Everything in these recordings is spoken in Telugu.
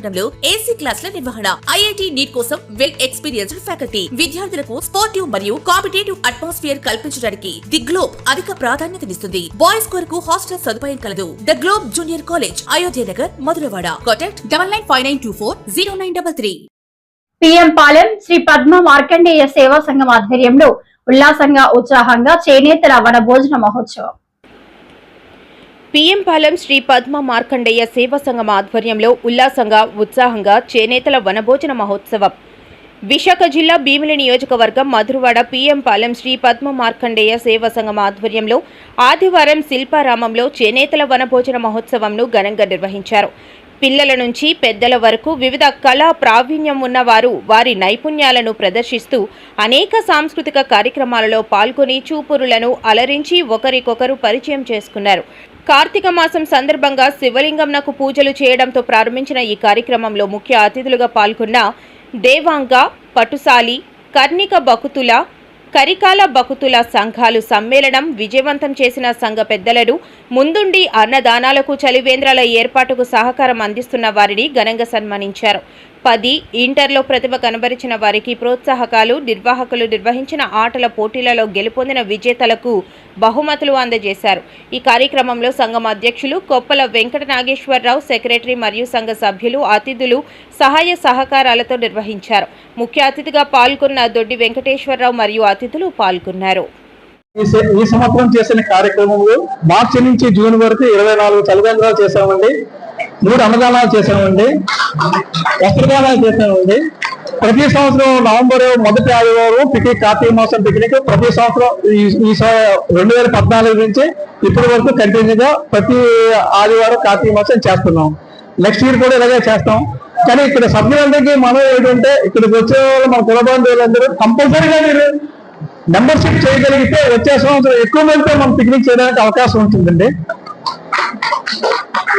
విశాఖపట్నంలో ఏసీ క్లాసుల నిర్వహణ. ఐఐటి నీట్ కోసం వెల్ ఎక్స్పీరియన్స్డ్ ఫ్యాకల్టీ విద్యార్థులకు స్పోర్టివ్ మరియు కాంపిటేటివ్ అట్మాస్ఫియర్ కల్పించడానికి ది గ్లోబ్ అధిక ప్రాధాన్యతనిస్తుంది బాయ్స్ కొరకు హాస్టల్ సదుపాయం కలదు. The Globe junior college Ayodhya Nagar Madhurawada contact double nine five nine two four zero nine double three PM Palem Sri Padma Markandeya Seva Sangham ఆధ్వర్యంలో ఉల్లాసంగా ఉత్సాహంగా చేనేత రవణ భోజన మహోత్సవం. పిఎం పాలెం శ్రీ పద్మ మార్కండేయ సేవా సంఘం ఆధ్వర్యంలో ఉల్లాసంగా ఉత్సాహంగా చేనేతల వనభోజన మహోత్సవం. విశాఖ జిల్లా భీమిలి నియోజకవర్గం మధురవాడ పిఎం పాలెం శ్రీ పద్మ మార్కండేయ సేవా సంఘం ఆధ్వర్యంలో ఆదివారం శిల్పారామంలో చేనేతల వనభోజన మహోత్సవంను ఘనంగా నిర్వహించారు. పిల్లల నుంచి పెద్దల వరకు వివిధ కళా ప్రావీణ్యం ఉన్నవారు వారి నైపుణ్యాలను ప్రదర్శిస్తూ అనేక సాంస్కృతిక కార్యక్రమాలలో పాల్గొని చూపురులను అలరించి ఒకరికొకరు పరిచయం చేసుకున్నారు. కార్తీక మాసం సందర్భంగా శివలింగంనకు పూజలు చేయడంతో ప్రారంభించిన ఈ కార్యక్రమంలో ముఖ్య అతిథులుగా పాల్గొన్న దేవాంగ పటుసాలి కర్ణిక బకుతుల కరికాల బకుతుల సంఘాలు సమ్మేళనం విజయవంతం చేసిన సంఘ పెద్దలను ముందుండి అన్నదానాలకు చలివేంద్రాల ఏర్పాటుకు సహకారం అందిస్తున్న వారిని ఘనంగా సన్మానించారు. పది ఇంటర్లో ప్రతిభ కనబరిచిన వారికి ప్రోత్సాహకాలు నిర్వాహకులు నిర్వహించిన ఆటల పోటీలలో గెలుపొందిన విజేతలకు బహుమతులు అందజేశారు. ఈ కార్యక్రమంలో సంఘం అధ్యక్షులు కొప్పల వెంకట నాగేశ్వరరావు సెక్రటరీ మరియు సంఘ సభ్యులు అతిథులు సహాయ సహకారాలతో నిర్వహించారు. ముఖ్య అతిథిగా పాల్గొన్న దొడ్డి వెంకటేశ్వరరావు మరియు అతిథులు పాల్గొన్నారు. ఈ సంవత్సరం చేసిన కార్యక్రమంలో మార్చి నుంచి జూన్ వరకు ఇరవై నాలుగు తల్లిదండ్రులు చేశామండి. మూడు అన్నదానాలు చేశామండి. వస్త్రదానాలు చేశామండి. ప్రతి సంవత్సరం నవంబర్ మొదటి ఆదివారం పిక్నిక్ కార్తీక మాసం పిక్నిక్. ప్రతి సంవత్సరం ఈ ఈ రెండు వేల పద్నాలుగు నుంచి ఇప్పటి వరకు కంటిన్యూగా ప్రతి ఆదివారం కార్తీక మాసం చేస్తున్నాం. నెక్స్ట్ ఇయర్ కూడా ఇలాగే చేస్తాం. కానీ ఇక్కడ సభ్యులందరికీ మనం ఏంటంటే ఇక్కడికి వచ్చే వాళ్ళు మన కులబంధువులందరూ కంపల్సరీగా మీరు మెంబర్షిప్ చేయగలిగితే వచ్చే సంవత్సరం ఎక్కువ మందితో మనం పిక్నిక్ చేయడానికి అవకాశం ఉంటుందండి.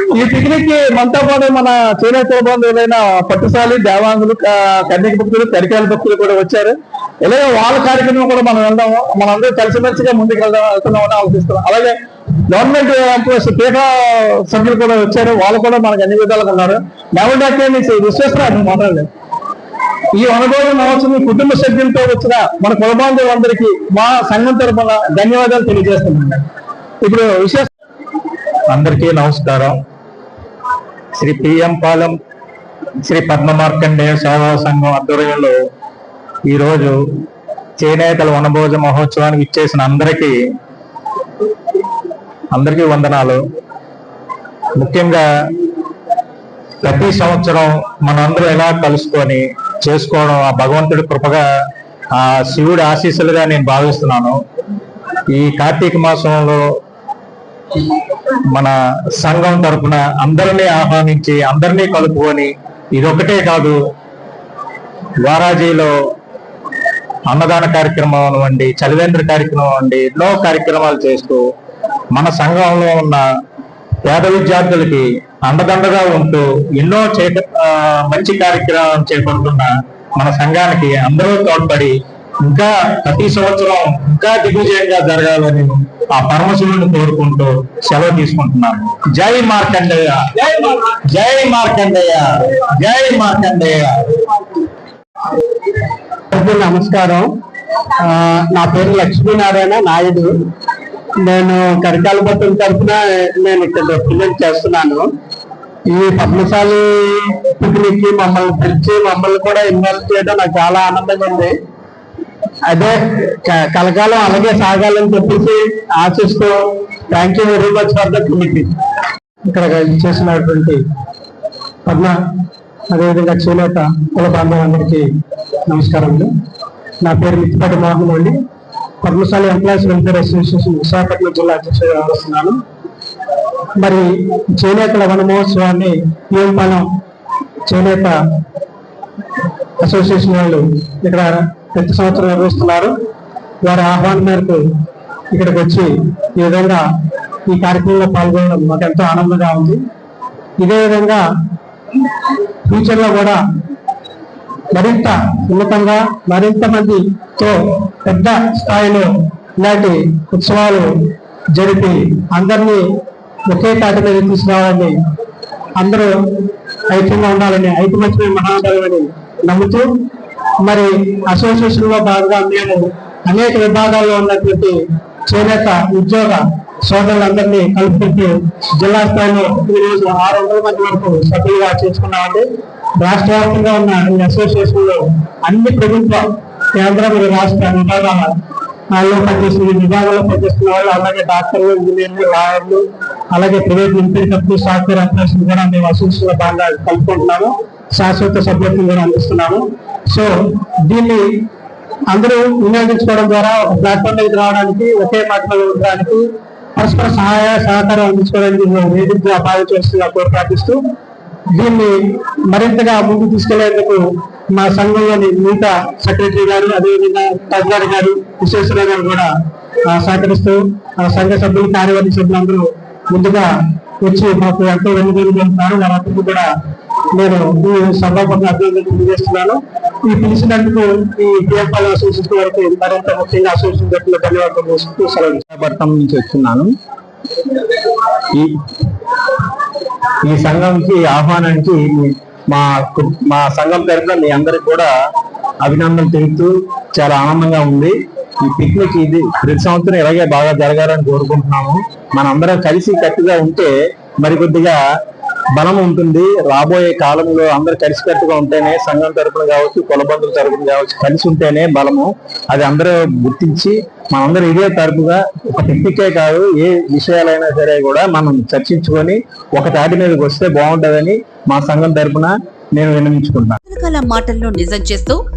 ఈ పిక్నిక్కి మనతో పాటు మన చేనేత బంధువులైన పట్టుసాలి దేవాంగులు కన్యక భక్తులు కరికాయల భక్తులు కూడా వచ్చారు. ఇలాగే వాళ్ళ కార్యక్రమం కూడా మనం వెళ్దాము. మనందరూ కలిసిమెలిసిగా ముందుకు వెళ్దాం వెళ్తున్నామని ఆలోచిస్తున్నాం. అలాగే గవర్నమెంట్ ఎంప్లాయీస్ పీఠ సభ్యులు కూడా వచ్చారు. వాళ్ళు కూడా మనకు అన్ని విధాలుగా ఉన్నారు. డెవలప్ విశ్వస్తారు మాట్లాడలేదు. ఈ అనుభవం నవచ్చు ఈ కుటుంబ సభ్యులతో వచ్చిన మన కులబాంధవులందరికీ మా సంఘం తరఫున ధన్యవాదాలు తెలియజేస్తున్నాను. ఇప్పుడు విశేష అందరికీ నమస్కారం. శ్రీ పిఎం పాలెం శ్రీ పద్మమార్కండేయ సేవా సంఘం ఆధ్వర్యంలో ఈరోజు చేనేతల వనభోజ మహోత్సవానికి ఇచ్చేసిన అందరికీ అందరికీ వందనాలు. ముఖ్యంగా ప్రతి సంవత్సరం మనందరూ ఎలా కలుసుకొని చేసుకోవడం ఆ భగవంతుడి కృపగా ఆ శివుడి ఆశీస్సులుగా నేను భావిస్తున్నాను. ఈ కార్తీక మాసంలో మన సంఘం తరపున అందరినీ ఆహ్వానించి అందరినీ కలుపుకొని ఇదొకటే కాదు వారాజీలో అన్నదాన కార్యక్రమం అవ్వండి చలివేంద్ర కార్యక్రమం అవ్వండి ఎన్నో కార్యక్రమాలు చేస్తూ మన సంఘంలో ఉన్న పేద విద్యార్థులకి అండదండగా ఉంటూ ఎన్నో చేత మంచి కార్యక్రమం చేపడుతున్న మన సంఘానికి అందరూ తోడ్పడి ఇంకా ప్రతి సంవత్సరం ఇంకా దిగ్విజయంగా జరగాలని ఆ పరమశివుని కోరుకుంటూ సెలవు తీసుకుంటున్నాను జై మార్కండయ్య జై మార్కండయ్య జై మార్కండయ్య నమస్కారం. నా పేరు లక్ష్మీనారాయణ నాయుడు. నేను కరికాల తరఫున నేను ఇక్కడ రిప్రజెంట్ చేస్తున్నాను. ఈ పద్మశాలి పిక్నిక్కి మమ్మల్ని పిలిచి మమ్మల్ని కూడా ఇన్వాల్వ్ చేయడం నాకు చాలా ఆనందంగా ఉంది. అదే కలకాలం అలాగే సాగాలని చెప్పేసి ఆశిస్తూ thank you very much for the committee ఇక్కడ చేసినటువంటి పద్మ అదేవిధంగా చేనేత కుల బాంధవులందరికీ నమస్కారములు నా పేరు మిత్తిపాటి మోహన్ అండి. Padmasali employees welfare association Visakhapatnam జిల్లా అధ్యక్షుడిగా వస్తున్నాను మరి చేనేతల వన మహోత్సవాన్ని పిఎంపాలెం చేనేత అసోసియేషన్ వాళ్ళు ఇక్కడ ప్రతి సంవత్సరం నిర్వహిస్తున్నారు వారి ఆహ్వానం మేరకు ఇక్కడికి వచ్చి ఈ విధంగా ఈ కార్యక్రమంలో పాల్గొనడం మాకు ఎంతో ఆనందంగా ఉంది. ఇదే విధంగా ఫ్యూచర్లో కూడా మరింత ఉన్నతంగా మరింత మందితో పెద్ద స్థాయిలో ఇలాంటి ఉత్సవాలు జరిపి అందరినీ ఒకే తాటి మీద తీసుకురావాలని అందరూ ఐక్యంగా ఉండాలని ఐకమత్యమే మహాబలమని నమ్ముతూ మరి అసోసియేషన్లో భాగంగా మేము అనేక విభాగాల్లో ఉన్నటువంటి చేనేత ఉద్యోగ సోదరులందరినీ కలుపుకుంటూ జిల్లా స్థాయిలో ఈ రోజు ఆరు వందల మంది వరకు సభ్యులుగా చేసుకున్నామండి రాష్ట్ర వ్యాప్తంగా ఉన్న ఈ అసోసియేషన్లో అన్ని ప్రభుత్వ కేంద్ర మరియు రాష్ట్ర విభాగాల వాళ్ళు పనిచేస్తున్న ఈ విభాగంలో పనిచేస్తున్న వాళ్ళు అలాగే డాక్టర్లు ఇంజనీర్లు లాయర్లు అలాగే private limited company software application కూడా మేము అసోసియేషన్లో భాగంగా కలుపుకుంటున్నాము. శాశ్వత సభ్యత్వం కూడా అందిస్తున్నాము. సో దీన్ని అందరూ వినియోగించుకోవడం ద్వారా ఒక ప్లాట్ఫామ్ మీద రావడానికి ఒకే మాటలో ఉండడానికి పరస్పర సహాయ సహకారం అందించుకోవడానికి వేదికగా భావించవలసిందిగా కోరి ప్రార్థిస్తూ దీన్ని మరింతగా ముందుకు తీసుకెళ్ళేందుకు మా సంఘంలోని మిగతా సెక్రటరీ గారు అదేవిధంగా తజ్గారి గారు విశ్వేశ్వరరావు గారు కూడా సహకరిస్తూ ఆ సంఘ సభ్యులు కార్యవర్గ సభ్యులందరూ ముందుగా వచ్చి మాకు ఎంతో వెనుదలు చేస్తున్నారు వారందరికీ కూడా నేను ఈ సభాపతి అభినందనలు తెలియజేస్తున్నాను. ఈ పిలిచినందుకు ఈ పిఎఫ్ఐ అసోసియేషన్ వరకు మరింత ముఖ్యంగా అసోసియేషన్ తరఫున ధన్యవాదాలు సెలవు విశాఖపట్నం నుంచి వస్తున్నాను. ఈ ఈ సంఘంకి ఆహ్వానానికి మా మా సంఘం తరఫున మీ అందరికి కూడా అభినందనలు తెలుపుతూ చాలా ఆనందంగా ఉంది. ఈ పిక్నిక్ ఇది ప్రతి సంవత్సరం ఇలాగే బాగా జరగాలని కోరుకుంటున్నాము. మనందరం కలిసి కట్టుగా ఉంటే మరికొద్దిగా బలం ఉంటుంది. రాబోయే కాలంలో అందరు కలిసికట్టుగా ఉంటేనే సంఘం తరపున కావచ్చు కులబంధుల తరపున కావచ్చు కలిసి ఉంటేనే బలము. అది అందరూ గుర్తించి మనందరం ఇదే తరపుగా ఒక టెక్నికే కాదు ఏ విషయాలైనా సరే కూడా మనం చర్చించుకొని ఒక తాటి మీదకి వస్తే బాగుంటుందని మా సంఘం తరపున నేను విన్నవించుకుంటాను మాటల్లో నిజం చేస్తూ